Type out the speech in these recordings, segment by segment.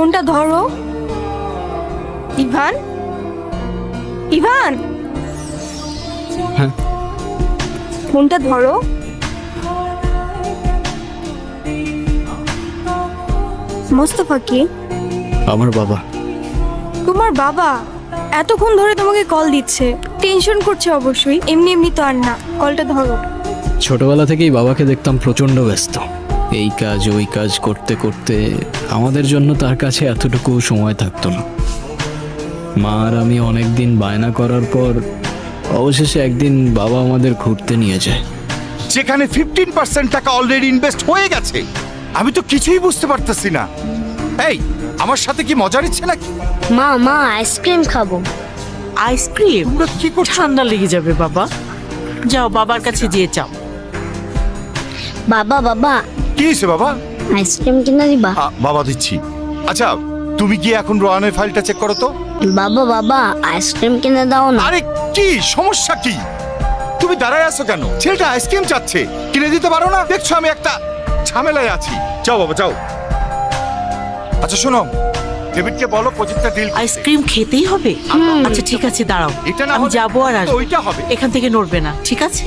ফোনটা ধরো। ইভান? ইভান? হ্যাঁ। ফোনটা ধরো। মোস্তফা কি? আমার বাবা। তোমার বাবা? এতক্ষণ ধরে তোমাকে কল দিচ্ছে। টেনশন করছে অবশ্যই। এমনি এমনি তো আর না। কলটা ধরো। ছোটবেলা থেকেই বাবাকে দেখতাম প্রচণ্ড ব্যস্ত। এই কাজ ওই কাজ করতে করতে আমাদের জন্য তার কাছে এতটুকু সময় থাকতো না। মা আর আমি অনেক দিন বায়না করার পর অবশেষে একদিন বাবা আমাদের ঘুরতে নিয়ে যায়। যেখানে ফিফটিন পার্সেন্ট টাকা অলরেডি ইনভেস্ট হয়ে গেছে। আমি তো কিছুই বুঝতে পারতেছি না। এই আমার সাথে কি মজার নিচ্ছে নাকি? মা মা আইসক্রিম খাব। আইসক্রিম তোমরা কি করছ? ঠান্ডা লেগে যাবে বাবা। যাও বাবার কাছে যেয়ে চাও। বাবা বাবা কি হয়েছে বাবা? আইসক্রিম কিনে দিবা। আ, বাবা দিচ্ছি। আচ্ছা তুমি গিয়ে এখন রোহানের ফাইলটা চেক করো তো? বাবা বাবা আইসক্রিম কিনে দাও না। আরে কি? সমস্যা কি? তুমি দাঁড়ায় আছো কেন? ছেলেটা আইসক্রিম চাচ্ছে। কিনে দিতে পারো না? দেখছ আমি একটা ঝামেলায় আছি। যাও বাবা যাও। আচ্ছা শোনো। ডেভিডকে বলো প্রজেক্টটা ডিল আইসক্রিম খেতেই হবে? আচ্ছা ঠিক আছে দাঁড়াও। এটা না আমি হলে যাব আর আসব। ওইটা হবে। এখান থেকে নড়বে না ঠিক আছে?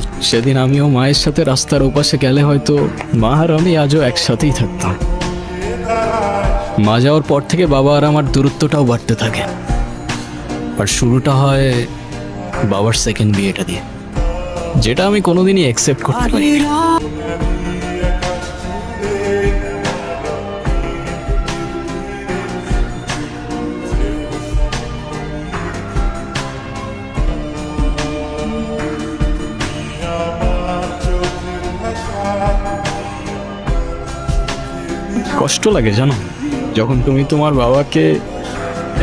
আর সেদিন আমিও মায়ের সাথে রাস্তার ওপাশে গেলে হয়তো মা আর আমি আজও একসাথেই থাকতাম। মা যাওয়ার পর থেকে বাবা আর আমার দূরত্বটাও বাড়তে থাকে। আর শুরুটা হয় বাবার সেকেন্ড বিয়েটা দিয়ে, যেটা আমি কোনোদিনই অ্যাকসেপ্ট করতে পারি কষ্ট লাগে জানো? যখন তুমি তোমার বাবাকে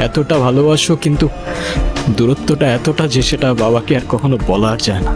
এতটা ভালোবাসো, কিন্তু দূরত্বটা এতটা যে সেটা বাবাকে আর কখনো বলা যায় না।